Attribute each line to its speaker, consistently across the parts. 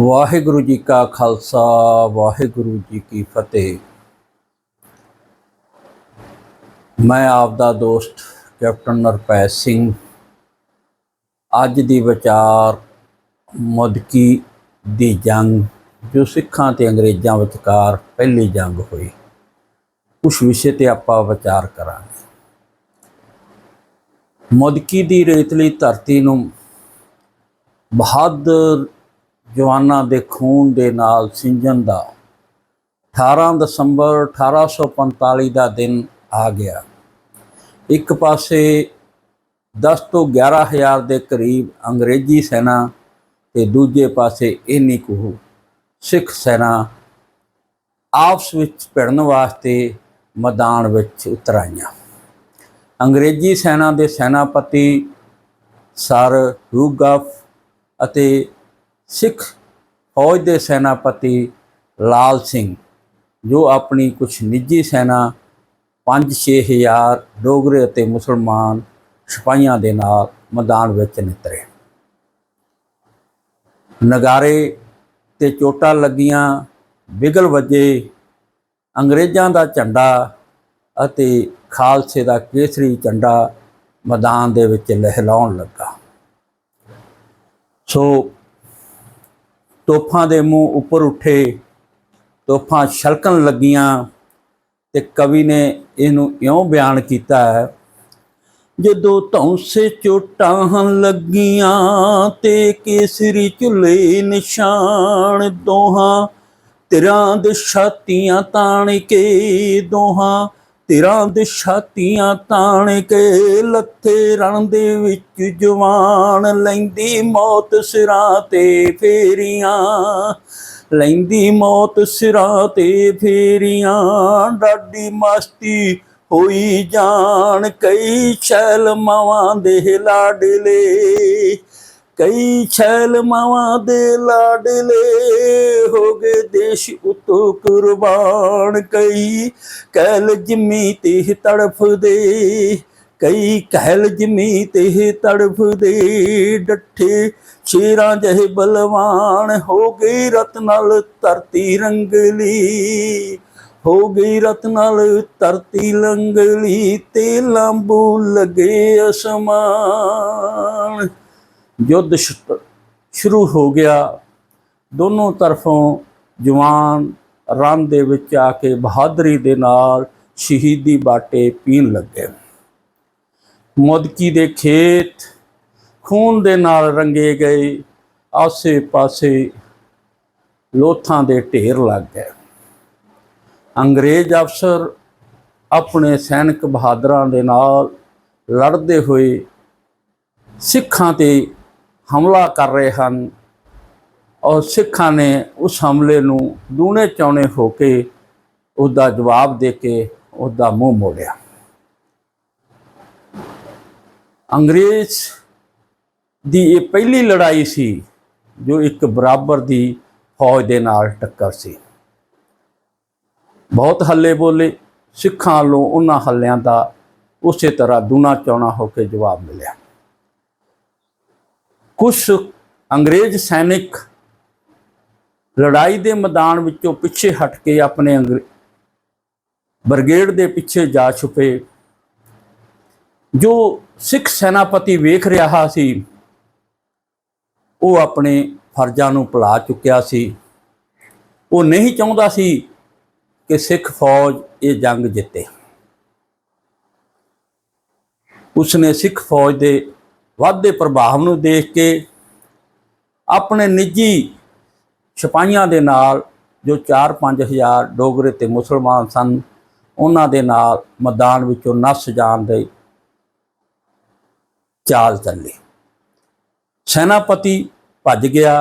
Speaker 1: ਵਾਹਿਗੁਰੂ ਜੀ ਕਾ ਖਾਲਸਾ, ਵਾਹਿਗੁਰੂ ਜੀ ਕੀ ਫਤਿਹ। ਮੈਂ ਆਪ ਦਾ ਦੋਸਤ ਕੈਪਟਨ ਨਰਪੈ ਸਿੰਘ, ਅੱਜ ਦੀ ਵਿਚਾਰ ਮੁਦਕੀ ਦੀ ਜੰਗ, ਜੋ ਸਿੱਖਾਂ ਤੇ ਅੰਗਰੇਜ਼ਾਂ ਵਿਚਕਾਰ ਪਹਿਲੀ ਜੰਗ ਹੋਈ। ਉਸ ਵਿਸ਼ੇ ਤੇ ਆਪਾਂ ਵਿਚਾਰ ਕਰਾਂਗੇ। ਮੁਦਕੀ ਦੀ ਰੇਤਲੀ ਧਰਤੀ ਨੂੰ ਬਹਾਦਰ ਜਵਾਨਾਂ ਦੇ ਖੂਨ ਦੇ ਨਾਲ ਸਿੰਜਣ ਦਾ। 18 ਦਸੰਬਰ 1845 ਦਾ ਦਿਨ ਆ ਗਿਆ। ਇੱਕ ਪਾਸੇ 10 ਤੋਂ 11000 ਦੇ ਕਰੀਬ ਅੰਗਰੇਜ਼ੀ ਸੈਨਾ ਤੇ ਦੂਜੇ ਪਾਸੇ ਇੰਨੀ ਕੁ ਸਿੱਖ ਸੈਨਾ ਆਪਸ ਵਿੱਚ ਭਿੜਨ ਵਾਸਤੇ ਮੈਦਾਨ ਵਿੱਚ ਉਤਰ ਆਈਆਂ ਅੰਗਰੇਜ਼ੀ ਸੈਨਾ ਦੇ ਸੈਨਾਪਤੀ ਸਰ ਰੂਗਫ ਅਤੇ ਸਿੱਖ ਫੌਜ ਦੇ ਸੈਨਾਪਤੀ ਲਾਲ ਸਿੰਘ, ਜੋ ਆਪਣੀ ਕੁਝ ਨਿੱਜੀ ਸੈਨਾ 5-6 ਹਜ਼ਾਰ ਡੋਗਰੇ ਅਤੇ ਮੁਸਲਮਾਨ ਸਿਪਾਹੀਆਂ ਦੇ ਨਾਲ ਮੈਦਾਨ ਵਿੱਚ ਨਿਤਰੇ। ਨਗਾਰੇ ਤੇ ਚੋਟਾਂ ਲੱਗੀਆਂ ਬਿਗਲ ਵੱਜੇ, ਅੰਗਰੇਜ਼ਾਂ ਦਾ ਝੰਡਾ ਅਤੇ ਖਾਲਸੇ ਦਾ ਕੇਸਰੀ ਝੰਡਾ ਮੈਦਾਨ ਦੇ ਵਿੱਚ ਲਹਿਲਾਉਣ ਲੱਗਾ। ਸੋ ਤੋਫਾਂ ਦੇ ਮੂੰਹ ਉੱਪਰ ਉੱਠੇ ਤੋਫਾਂ ਛਲਕਣ ਲੱਗੀਆਂ ਤੇ ਕਵੀ ਨੇ ਇਹਨੂੰ ਇਉਂ ਬਿਆਨ ਕੀਤਾ ਹੈ, ਜਦੋਂ ਧੌਂਸੇ ਚੋਟਾਂ ਲੱਗੀਆਂ ਤੇ ਕੇਸਰੀ ਝੁਲੇ ਨਿਸ਼ਾਨ ਦੋਹਾਂ, ਤਿਰਾਂ ਦੇ ਛਾਤੀਆਂ ਤਾਣ ਕੇ ਦੋਹਾਂ ਤਿਰਾਂ ਦੇ ਛਾਤੀਆਂ ਤਾਣ ਕੇ ਲੱਥੇ ਰਣ ਦੇ ਵਿੱਚ ਜਵਾਨ ਲੈਂਦੀ ਮੌਤ ਸਿਰਾਂ ਤੇ ਫੇਰੀਆਂ, ਲੈਂਦੀ ਮੌਤ ਸਿਰਾਂ ਤੇ ਫੇਰੀਆਂ ਡਾਡੀ ਮਸਤੀ ਹੋਈ ਜਾਣ ਕਈ ਛੈਲ ਮਾਵਾਂ ਦੇ ਲਾਡਲੇ। ਕਈ ਛੈਲ ਮਾਵਾਂ ਦੇ ਲਾਡਲੇ ਹੋ ਗਏ ਦੇਸ਼ ਉਤੋਂ ਕੁਰਬਾਨ। ਕਈ ਕਹਿਲ ਜਿਮੀ ਤੇ ਤੜਫਦੇ, ਕਈ ਕਹਿਲ ਜਿਮੀ ਤੇ ਤੜਫਦੇ। ਡੱਠੇ ਸ਼ੇਰਾਂ ਜਿਹੇ ਬਲਵਾਨ ਹੋ ਗਈ ਰਤ ਨਾਲ ਧਰਤੀ ਰੰਗਲੀ, ਹੋ ਗਈ ਰਤ ਨਾਲ ਧਰਤੀ ਲੰਗਲੀ, ਤੇ ਲੰਬੂ ਲਗੇ ਅਸਮਾਨ। ਯੁੱਧ ਸ਼ੁਰੂ ਹੋ ਗਿਆ। ਦੋਨੋਂ ਤਰਫੋਂ ਜਵਾਨ ਰਨ ਦੇ ਵਿੱਚ ਆ ਕੇ ਬਹਾਦਰੀ ਦੇ ਨਾਲ ਸ਼ਹੀਦੀ ਬਾਟੇ ਪੀਣ ਲੱਗੇ। ਮੁਦਕੀ ਦੇ ਖੇਤ ਖੂਨ ਦੇ ਨਾਲ ਰੰਗੇ ਗਏ। ਆਸੇ ਪਾਸੇ ਲੋਥਾਂ ਦੇ ਢੇਰ ਲੱਗ ਗਏ। ਅੰਗਰੇਜ਼ ਅਫਸਰ ਆਪਣੇ ਸੈਨਿਕ ਬਹਾਦਰਾਂ ਦੇ ਨਾਲ ਲੜਦੇ ਹੋਏ ਸਿੱਖਾਂ ਤੇ ਹਮਲਾ ਕਰ ਰਹੇ ਹਨ ਔਰ ਸਿੱਖਾਂ ਨੇ ਉਸ ਹਮਲੇ ਨੂੰ ਦੂਣੇ ਚੌਣੇ ਹੋ ਕੇ ਉਹਦਾ ਜਵਾਬ ਦੇ ਕੇ ਉਹਦਾ ਮੂੰਹ ਮੋੜਿਆ। ਅੰਗਰੇਜ਼ ਦੀ ਇਹ ਪਹਿਲੀ ਲੜਾਈ ਸੀ ਜੋ ਇੱਕ ਬਰਾਬਰ ਦੀ ਫੌਜ ਦੇ ਨਾਲ ਟੱਕਰ ਸੀ। ਬਹੁਤ ਹੱਲੇ ਬੋਲੇ ਸਿੱਖਾਂ ਵੱਲੋਂ ਉਹਨਾਂ ਹੱਲਿਆਂ ਦਾ ਉਸੇ ਤਰ੍ਹਾਂ ਦੂਣਾ ਚੌਣਾ ਹੋ ਕੇ ਜਵਾਬ ਮਿਲਿਆ। ਕੁਝ ਅੰਗਰੇਜ਼ ਸੈਨਿਕ ਲੜਾਈ ਦੇ ਮੈਦਾਨ ਵਿੱਚੋਂ ਪਿੱਛੇ ਹਟ ਕੇ ਆਪਣੇ ਅੰਗਰੇ- ਬ੍ਰਿਗੇਡ ਦੇ ਪਿੱਛੇ ਜਾ ਛੁਪੇ। ਜੋ ਸਿੱਖ ਸੈਨਾਪਤੀ ਵੇਖ ਰਿਹਾ ਸੀ, ਉਹ ਆਪਣੇ ਫਰਜ਼ਾਂ ਨੂੰ ਭੁਲਾ ਚੁੱਕਿਆ ਸੀ। ਉਹ ਨਹੀਂ ਚਾਹੁੰਦਾ ਸੀ ਕਿ ਸਿੱਖ ਫੌਜ ਇਹ ਜੰਗ ਜਿੱਤੇ। ਉਸਨੇ ਸਿੱਖ ਫੌਜ ਦੇ ਵਾਧੇ ਪ੍ਰਭਾਵ ਨੂੰ ਦੇਖ ਕੇ ਆਪਣੇ ਨਿੱਜੀ ਸਿਪਾਹੀਆਂ ਦੇ ਨਾਲ ਜੋ 4-5 ਹਜ਼ਾਰ ਡੋਗਰੇ ਤੇ ਮੁਸਲਮਾਨ ਸਨ, ਉਹਨਾਂ ਦੇ ਨਾਲ ਮੈਦਾਨ ਵਿੱਚੋਂ ਨਸ ਜਾਣ ਦੇ ਚਾਲ ਚੱਲੀ। ਸੈਨਾਪਤੀ ਭੱਜ ਗਿਆ,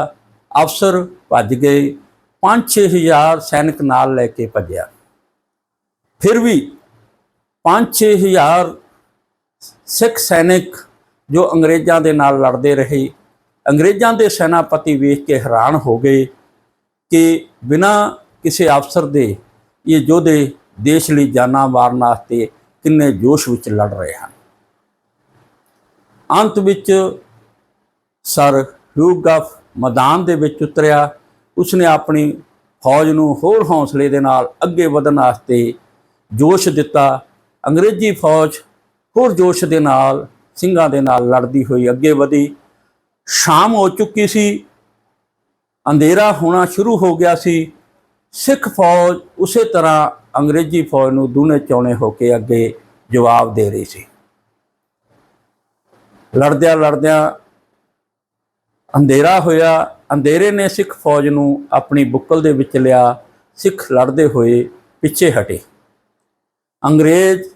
Speaker 1: ਅਫਸਰ ਭੱਜ ਗਏ 5-6 ਹਜ਼ਾਰ ਸੈਨਿਕ ਨਾਲ ਲੈ ਕੇ ਭੱਜਿਆ। ਫਿਰ ਵੀ 5-6 ਹਜ਼ਾਰ ਸਿੱਖ ਸੈਨਿਕ ਜੋ ਅੰਗਰੇਜ਼ਾਂ ਦੇ ਨਾਲ ਲੜਦੇ ਰਹੇ। ਅੰਗਰੇਜ਼ਾਂ ਦੇ ਸੈਨਾਪਤੀ ਵੇਖ ਕੇ ਹੈਰਾਨ ਹੋ ਗਏ ਕਿ ਬਿਨਾਂ ਕਿਸੇ ਅਫਸਰ ਦੇ ਇਹ ਯੋਧੇ ਦੇਸ਼ ਲਈ ਜਾਨਾਂ ਮਾਰਨ ਵਾਸਤੇ ਕਿੰਨੇ ਜੋਸ਼ ਵਿੱਚ ਲੜ ਰਹੇ ਹਨ। ਅੰਤ ਵਿੱਚ ਸਰ ਹਿਊਗਫ ਮੈਦਾਨ ਦੇ ਵਿੱਚ ਉਤਰਿਆ। ਉਸਨੇ ਆਪਣੀ ਫੌਜ ਨੂੰ ਹੋਰ ਹੌਸਲੇ ਦੇ ਨਾਲ ਅੱਗੇ ਵਧਣ ਵਾਸਤੇ ਜੋਸ਼ ਦਿੱਤਾ। ਅੰਗਰੇਜ਼ੀ ਫੌਜ ਹੋਰ ਜੋਸ਼ ਦੇ ਨਾਲ ਸਿੰਘਾਂ ਦੇ ਨਾਲ ਲੜਦੀ ਹੋਈ ਅੱਗੇ ਵਧੀ। ਸ਼ਾਮ ਹੋ ਚੁੱਕੀ ਸੀ। ਅੰਧੇਰਾ ਹੋਣਾ ਸ਼ੁਰੂ ਹੋ ਗਿਆ ਸੀ। ਸਿੱਖ ਫੌਜ ਉਸੇ ਤਰ੍ਹਾਂ ਅੰਗਰੇਜ਼ੀ ਫੌਜ ਨੂੰ ਦੂਨੇ ਚੌਣੇ ਹੋ ਕੇ ਅੱਗੇ ਜਵਾਬ ਦੇ ਰਹੀ ਸੀ। ਲੜਦਿਆਂ ਲੜਦਿਆਂ ਅੰਧੇਰਾ ਹੋਇਆ। ਅੰਧੇਰੇ ਨੇ ਸਿੱਖ ਫੌਜ ਨੂੰ ਆਪਣੀ ਬੁੱਕਲ ਦੇ ਵਿੱਚ ਲਿਆ। ਸਿੱਖ ਲੜਦੇ ਹੋਏ ਪਿੱਛੇ ਹਟੇ। ਅੰਗਰੇਜ਼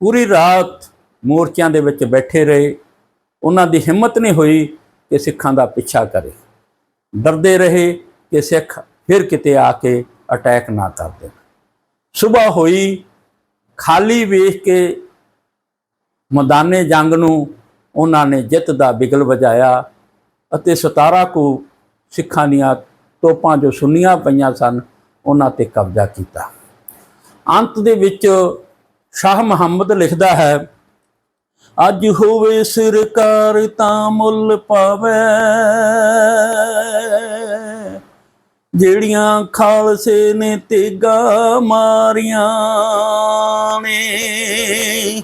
Speaker 1: ਪੂਰੀ ਰਾਤ ਮੋਰਚਿਆਂ ਦੇ ਵਿੱਚ ਬੈਠੇ ਰਹੇ। ਉਹਨਾਂ ਦੀ ਹਿੰਮਤ ਨਹੀਂ ਹੋਈ ਕਿ ਸਿੱਖਾਂ ਦਾ ਪਿੱਛਾ ਕਰੇ। ਡਰਦੇ ਰਹੇ ਕਿ ਸਿੱਖ ਫਿਰ ਕਿਤੇ ਆ ਕੇ ਅਟੈਕ ਨਾ ਕਰ ਦੇਣ। ਸਵੇਰ ਹੋਈ, ਖਾਲੀ ਵੇਖ ਕੇ ਮੈਦਾਨੇ ਜੰਗ ਨੂੰ ਉਹਨਾਂ ਨੇ ਜਿੱਤ ਦਾ ਬਿਗਲ ਵਜਾਇਆ ਅਤੇ 17 ਕੁ ਸਿੱਖਾਂ ਦੀਆਂ ਤੋਪਾਂ ਜੋ ਸੁੰਨੀਆਂ ਪਈਆਂ ਸਨ, ਉਹਨਾਂ ਤੇ ਕਬਜ਼ਾ ਕੀਤਾ। ਅੰਤ ਦੇ ਵਿੱਚ ਸ਼ਾਹ ਮੁਹੰਮਦ ਲਿਖਦਾ ਹੈ ਅੱਜ ਹੋਵੇ ਸਰਕਾਰ ਤਾਂ ਮੁੱਲ ਪਾਵੇ। ਜਿਹੜੀਆਂ ਖਾਲਸੇ ਨੇ ਤੇਗਾ ਮਾਰੀਆਂ ਨੇ,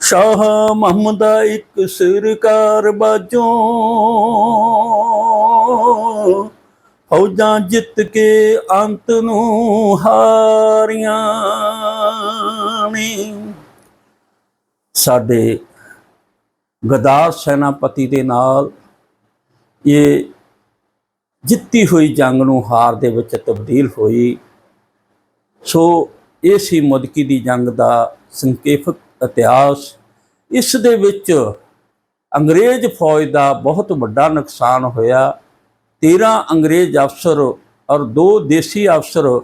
Speaker 1: ਸ਼ਾਹ ਮੁਹੰਮਦ ਦਾ ਇੱਕ ਸਰਕਾਰ ਬਾਜੋਂ। ਫੌਜਾਂ ਜਿੱਤ ਕੇ ਅੰਤ ਨੂੰ ਹਾਰੀਆਂ ਨੇ। ਸਾਡੇ ਗਦਾਰ ਸੈਨਾਪਤੀ ਦੇ ਨਾਲ ਇਹ ਜਿੱਤੀ ਹੋਈ ਜੰਗ ਨੂੰ ਹਾਰ ਦੇ ਵਿੱਚ ਤਬਦੀਲ ਹੋਈ। ਸੋ ਇਹ ਸੀ ਮੁਦਕੀ ਦੀ ਜੰਗ ਦਾ ਸੰਖੇਪਕ ਇਤਿਹਾਸ। ਇਸ ਦੇ ਵਿੱਚ ਅੰਗਰੇਜ਼ ਫੌਜ ਦਾ ਬਹੁਤ ਵੱਡਾ ਨੁਕਸਾਨ ਹੋਇਆ। 13 ਅੰਗਰੇਜ਼ ਅਫਸਰ ਔਰ ਦੋ ਦੇਸੀ ਅਫਸਰ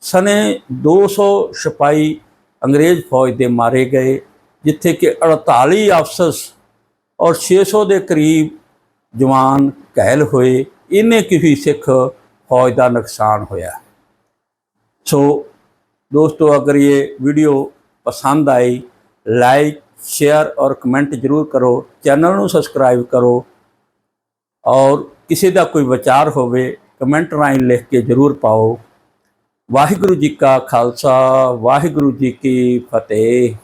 Speaker 1: ਸਨੇ 200 ਸਿਪਾਹੀ ਅੰਗਰੇਜ਼ ਫੌਜ ਦੇ ਮਾਰੇ ਗਏ, ਜਿੱਥੇ ਕਿ 48 ਅਫਸਰ ਔਰ 600 ਦੇ ਕਰੀਬ ਜਵਾਨ ਘਾਇਲ ਹੋਏ, ਇਹਨੇ ਕਿਸੇ ਸਿੱਖ ਫੌਜ ਦਾ ਨੁਕਸਾਨ ਹੋਇਆ। ਸੋ ਦੋਸਤੋ, ਅਗਰ ਇਹ ਵੀਡੀਓ ਪਸੰਦ ਆਈ, ਲਾਈਕ, ਸ਼ੇਅਰ ਔਰ ਕਮੈਂਟ ਜਰੂਰ ਕਰੋ, ਚੈਨਲ ਨੂੰ ਸਬਸਕ੍ਰਾਈਬ ਕਰੋ ਔਰ ਕਿਸੇ ਦਾ ਕੋਈ ਵਿਚਾਰ ਹੋਵੇ, ਕਮੈਂਟ ਰਾਹੀਂ ਲਿਖ ਕੇ ਜਰੂਰ ਪਾਓ। ਵਾਹਿਗੁਰੂ ਜੀ ਕਾ ਖਾਲਸਾ, ਵਾਹਿਗੁਰੂ ਜੀ ਕੀ ਫਤਿਹ।